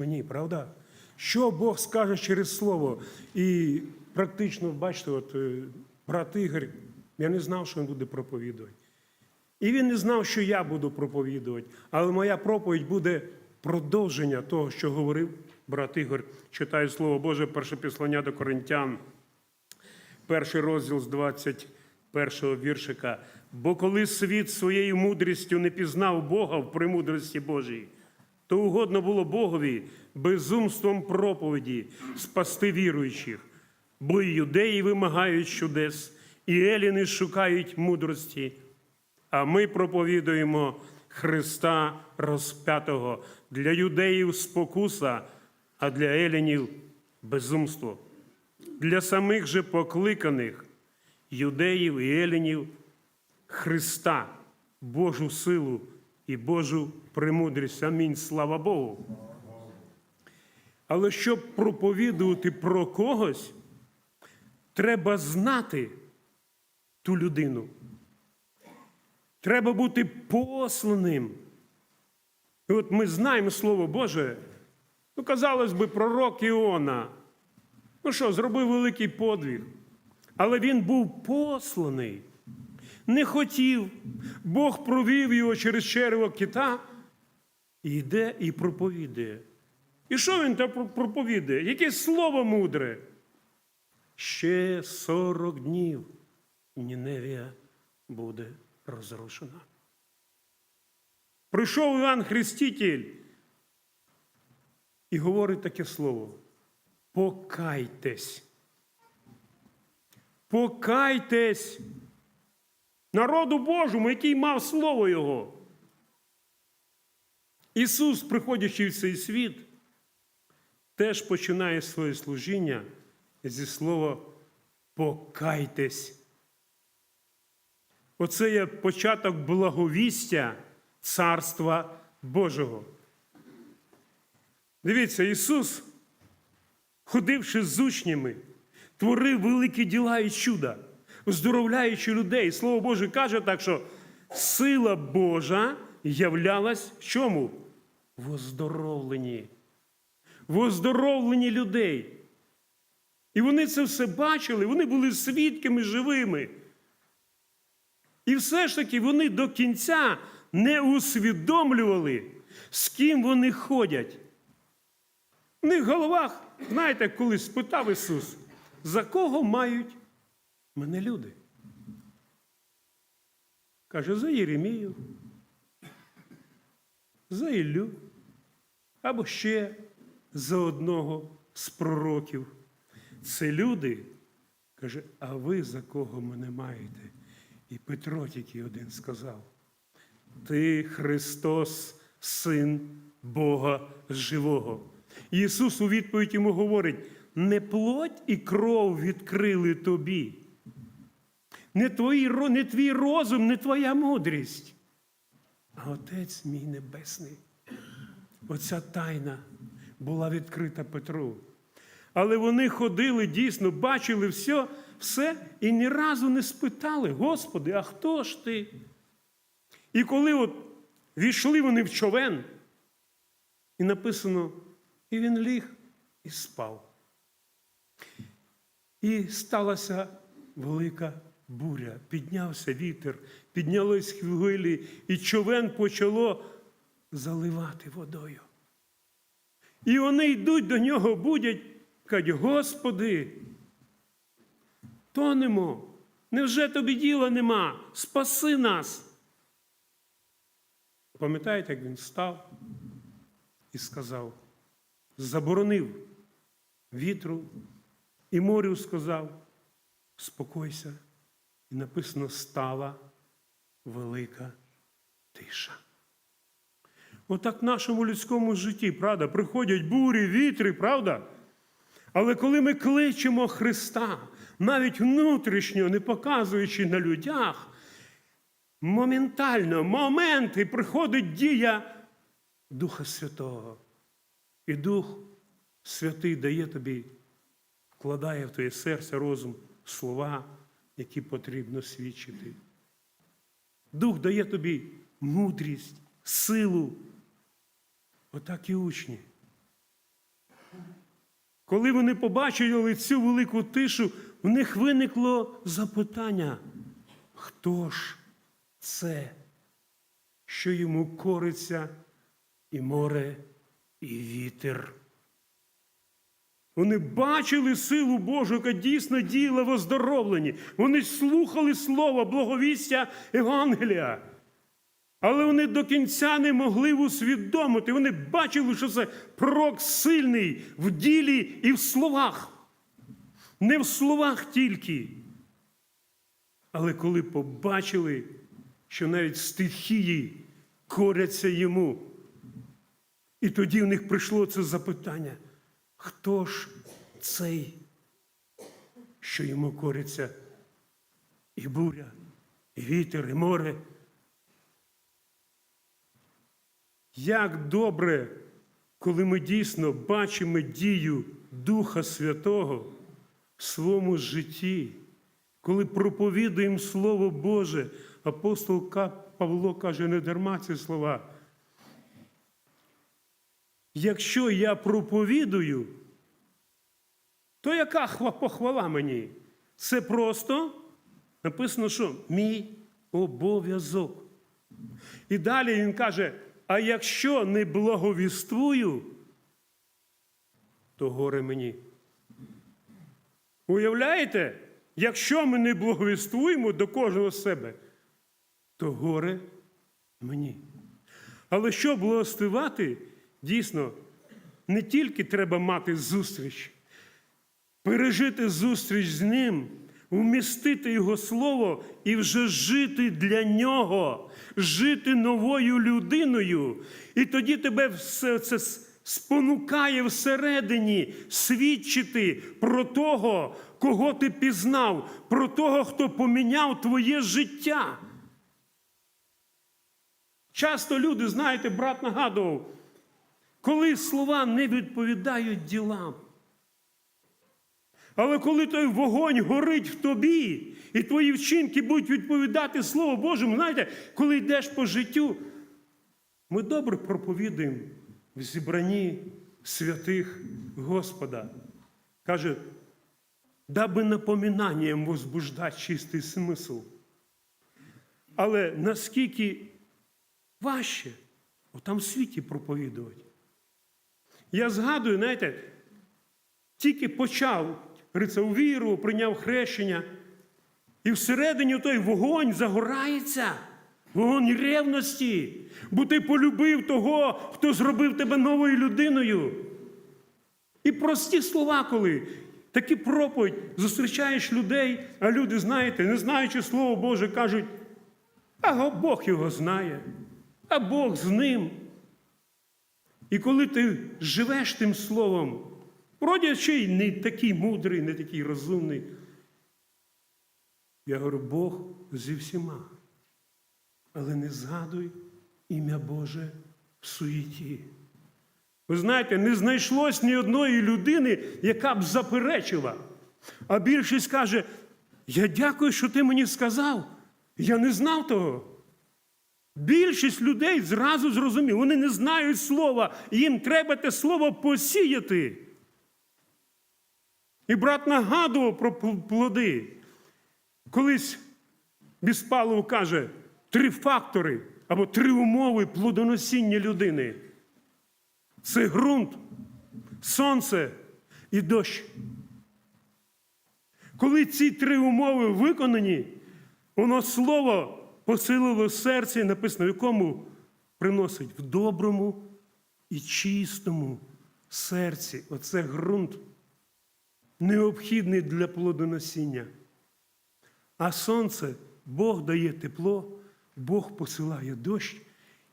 Мені, правда? Що Бог скаже через слово? І практично, бачите, от е, брат Ігор, я не знав, що він буде проповідувати. І він не знав, що я буду проповідувати, але моя проповідь буде продовження того, що говорив брат Ігор. Читаю Слово Боже, перше післання до Коринтян, перший розділ з 21 віршика. Бо коли світ своєю мудрістю не пізнав Бога в премудрості Божій, то угодно було Богові безумством проповіді спасти віруючих, бо і юдеї вимагають чудес, і еліни шукають мудрості. А ми проповідуємо Христа розп'ятого для юдеїв спокуса, а для елінів безумство. Для самих же покликаних юдеїв і елінів Христа, Божу силу і Божу премудрість. Амінь. Слава Богу. Але щоб проповідувати про когось, треба знати ту людину. Треба бути посланим. І от ми знаємо Слово Боже. Ну, казалось би, пророк Іона. Ну що, зробив великий подвиг. Але він був посланий. Не хотів. Бог провів його через черево кита йде і проповідує. І що він там проповідує? Яке слово мудре? Ще 40 днів Ніневія буде розрушена. Прийшов Іван Хреститель і говорить таке слово: покайтесь. Покайтесь народу Божому, який мав слово Його. Ісус, приходячи в цей світ, теж починає своє служіння зі слова покайтесь. Оце є початок благовістя Царства Божого. Дивіться, Ісус, ходивши з учнями, творив великі діла і чуда, оздоровляючи людей. Слово Боже каже так, що сила Божа являлась в чому? В оздоровленні. В оздоровленні людей. І вони це все бачили, вони були свідками живими. І все ж таки вони до кінця не усвідомлювали, з ким вони ходять. В них в головах, знаєте, колись спитав Ісус, за кого мають мене люди? Каже, за Єремію, за Іллю, або ще за одного з пророків. Це люди, каже, а ви за кого мене маєте? І Петро тільки один сказав: Ти Христос, Син Бога Живого. Ісус у відповідь йому говорить: не плоть і кров відкрили тобі. Не, твої, не твій розум, не твоя мудрість, а Отець мій Небесний. Оця тайна була відкрита Петру. Але вони ходили дійсно, бачили все, все і ні разу не спитали, Господи, а хто ж ти? І коли от війшли вони в човен, і написано, і він ліг і спав. І сталася велика буря, піднявся вітер, піднялись хвилі, і човен почало заливати водою. І вони йдуть до нього, будять, кажуть, Господи, тонемо, невже тобі діла нема? Спаси нас. Пам'ятаєте, як він став і сказав, заборонив вітру і морю сказав, спокойся. І написано, стала велика тиша. Отак в нашому людському житті, правда, приходять бурі, вітри, правда? Але коли ми кличемо Христа, навіть внутрішньо, не показуючи на людях, моментально, моменти приходить дія Духа Святого. І Дух Святий дає тобі, вкладає в твоє серце розум слова, які потрібно свідчити. Дух дає тобі мудрість, силу. Отак і учні. Коли вони побачили цю велику тишу, в них виникло запитання, хто ж це, що йому кориться і море, і вітер? Вони бачили силу Божу, яка дійсно діяла в оздоровленні. Вони слухали слово, благовістя Евангелія. Але вони до кінця не могли усвідомити. Вони бачили, що це пророк сильний в ділі і в словах. Не в словах тільки. Але коли побачили, що навіть стихії коряться йому, і тоді в них прийшло це запитання: хто ж цей, що йому кориться і буря, і вітер, і море? Як добре, коли ми дійсно бачимо дію Духа Святого в своєму житті, коли проповідуємо Слово Боже, апостол Павло каже не дарма ці слова. Якщо я проповідую, то яка похвала мені? Це просто написано, що мій обов'язок. І далі він каже: а якщо не благовіствую, то горе мені. Уявляєте, якщо ми не благовіствуємо до кожного себе, то горе мені. Але щоб благословати, дійсно, не тільки треба мати зустріч, пережити зустріч з ним, вмістити його слово і вже жити для нього, жити новою людиною. І тоді тебе все це спонукає всередині свідчити про того, кого ти пізнав, про того, хто поміняв твоє життя. Часто люди, знаєте, брат нагадував, коли слова не відповідають ділам. Але коли той вогонь горить в тобі, і твої вчинки будуть відповідати Слову Божому, знаєте, коли йдеш по життю, ми добре проповідуємо в зібранні святих Господа. Каже, даби напоминанням возбуждати чистий смисл. Але наскільки важче отам в світі проповідувати. Я згадую, знаєте, тільки почав у віру, прийняв хрещення, і всередині той вогонь загорається, вогонь ревності, бо ти полюбив того, хто зробив тебе новою людиною. І прості слова, коли такі проповідь, зустрічаєш людей, а люди, знаєте, не знаючи Слово Боже, кажуть, а Бог його знає, а Бог з ним. І коли ти живеш тим словом, вроді й не такий мудрий, не такий розумний. Я говорю, Бог зі всіма. Але не згадуй ім'я Боже в суєті. Ви знаєте, не знайшлось ні одної людини, яка б заперечила. А більшість каже: Я дякую, що ти мені сказав. Я не знав того. Більшість людей зразу зрозумів, вони не знають слова, їм треба те слово посіяти. І брат нагадував про плоди. Колись Біспалов каже три фактори або три умови плодоносіння людини. Це ґрунт, сонце і дощ. Коли ці три умови виконані, воно слово посилило серце, написано, в якому приносить в доброму і чистому серці. Оце ґрунт необхідний для плодоносіння. А сонце Бог дає тепло, Бог посилає дощ.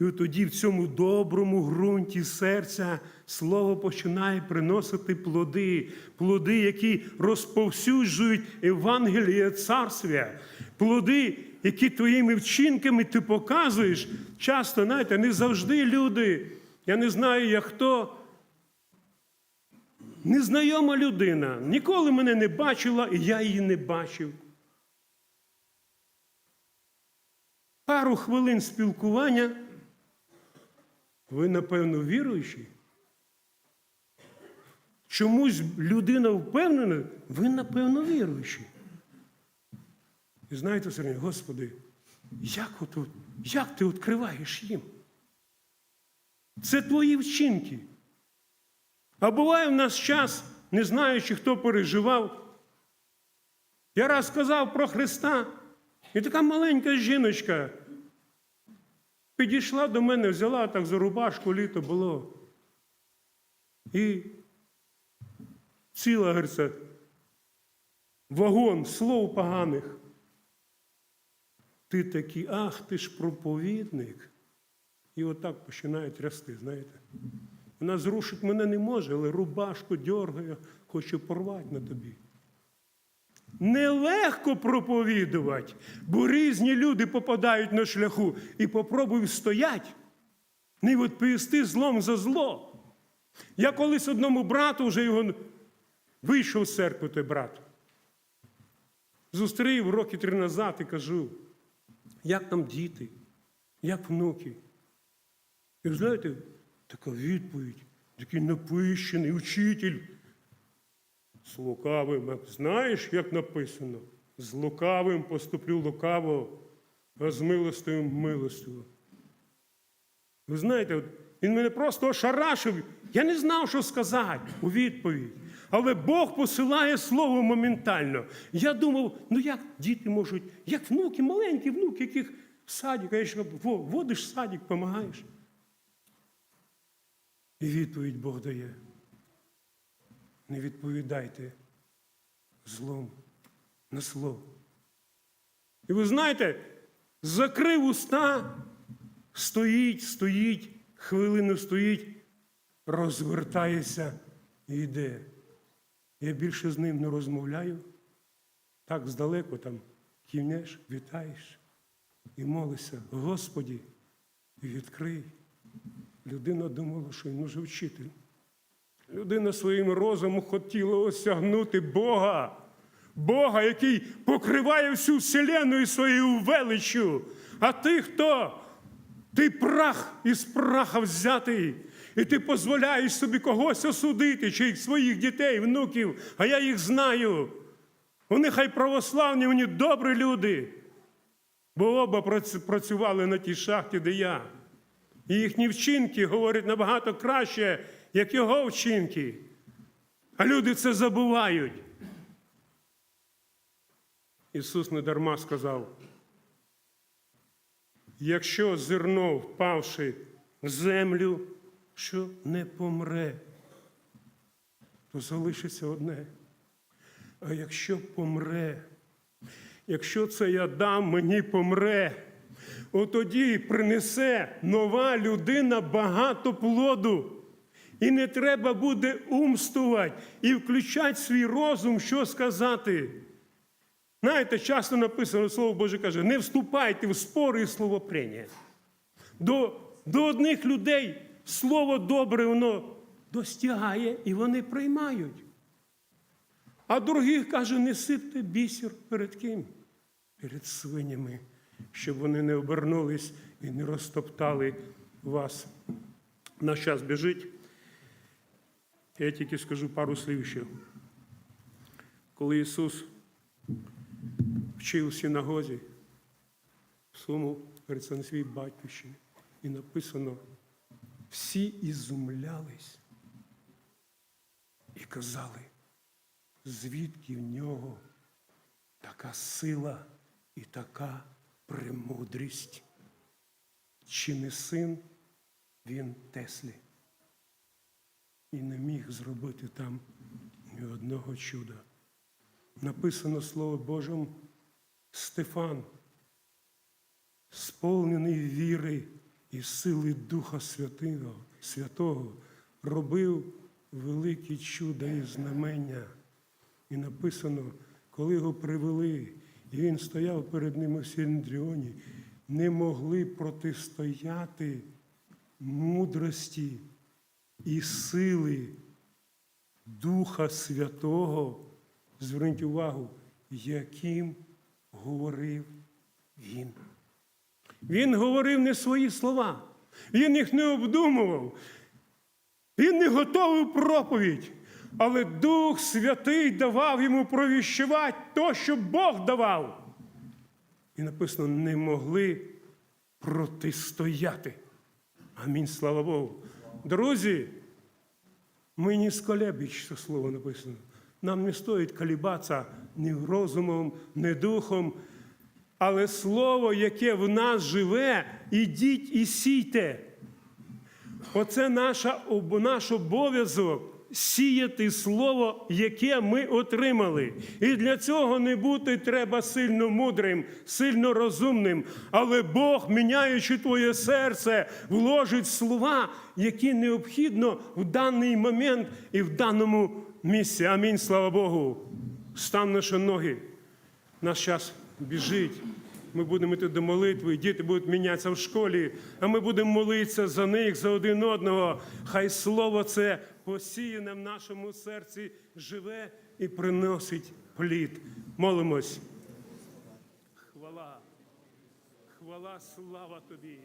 І тоді в цьому доброму ґрунті серця слово починає приносити плоди, плоди, які розповсюджують Евангеліє царствя, плоди, які твоїми вчинками ти показуєш. Часто, знаєте, не завжди люди, я не знаю, як хто, незнайома людина, ніколи мене не бачила, і я її не бачив. Пару хвилин спілкування. Ви, напевно, віруючі? Чомусь людина впевнена, ви, напевно, віруючі. І знаєте, Сергій, Господи, як, от- як ти відкриваєш їм? Це твої вчинки. А буває в нас час, не знаючи, хто переживав. Я раз сказав про Христа, і така маленька жіночка підійшла до мене, взяла так за рубашку, літо було. І ціла, говориться, вагон слов поганих. Ти такий, ах, ти ж проповідник. І отак починає трясти, знаєте. Вона зрушити мене не може, але рубашку дьоргає, хоче порвати на тобі. Нелегко проповідувати, бо різні люди попадають на шляху і попробуй стоять, не відповісти злом за зло. Я колись одному брату вже його вийшов з церкви, той брат. Зустрів роки три назад і кажу, як там діти, як внуки. І ви знаєте, така відповідь, такий напищений учитель. З лукавим, знаєш, як написано? З лукавим поступлю лукаво, а з милостивим милостиво. Ви знаєте, він мене просто ошарашив. Я не знав, що сказати у відповідь. Але Бог посилає слово моментально. Я думав, ну як діти можуть, як внуки, маленькі внуки, яких в садик, а я ще водиш в садик, допомагаєш. І відповідь Бог дає. Не відповідайте злом на слово. І ви знаєте, закрив уста, стоїть, стоїть, хвилину стоїть, розвертається і йде. Я більше з ним не розмовляю. Так здалеку там кивнеш, вітаєш і молишся, Господі, відкрий. Людина думала, що він уже вчитель. Людина своїм розумом хотіла осягнути Бога, Бога, який покриває всю вселену своєю величчю. А ти хто? Ти прах із праха взятий, і ти дозволяєш собі когось осудити, чи своїх дітей, внуків, а я їх знаю. Вони хай православні, вони добрі люди. Бо оба працювали на тій шахті, де я. І їхні вчинки говорять набагато краще, як його вчинки. А люди це забувають. Ісус недарма сказав, якщо зерно, впавши в землю, що не помре, то залишиться одне. А якщо помре, якщо це я дам, мені помре, от тоді принесе нова людина багато плоду. І не треба буде умствувати і включати свій розум, що сказати. Знаєте, часто написано Слово Боже каже, не вступайте в спори і словопрення. До, до одних людей слово добре воно достигає і вони приймають. А других каже, не сипте бісер перед ким? Перед свинями, щоб вони не обернулись і не розтоптали вас. Наш час біжить. Я тільки скажу пару слів ще. Коли Ісус вчив в синагозі, в говориться, на своїй батьківщині, і написано, всі ізумлялись і казали, звідки в нього така сила і така премудрість. Чи не син він Теслі? І не міг зробити там ні одного чуда. Написано Слово Божим Стефан, сповнений віри і сили Духа Святого, Святого, робив великі чуда і знамення. І написано, коли його привели, і він стояв перед ними в Сіндріоні, не могли протистояти мудрості і сили Духа Святого, зверніть увагу, яким говорив він. Він говорив не свої слова, він їх не обдумував, він не готовив проповідь, Але Дух Святий давав йому провіщувати то, що Бог давав. І написано, не могли протистояти. Амінь, слава Богу. Друзі, ми не сколебіть, що слово написано. Нам не стоїть колібатися ні розумом, ні духом. Але слово, яке в нас живе, ідіть і сійте. Оце наша, наш обов'язок сіяти слово, яке ми отримали. І для цього не бути треба сильно мудрим, сильно розумним. Але Бог, міняючи твоє серце, вложить слова, які необхідно в даний момент і в даному місці. Амінь. Слава Богу. Стан наші ноги. Наш час біжить. Ми будемо йти до молитви, діти будуть мінятися в школі, а ми будемо молитися за них, за один одного. Хай слово це посіяне в нашому серці, живе і приносить плід. Молимось. Хвала, хвала, слава тобі.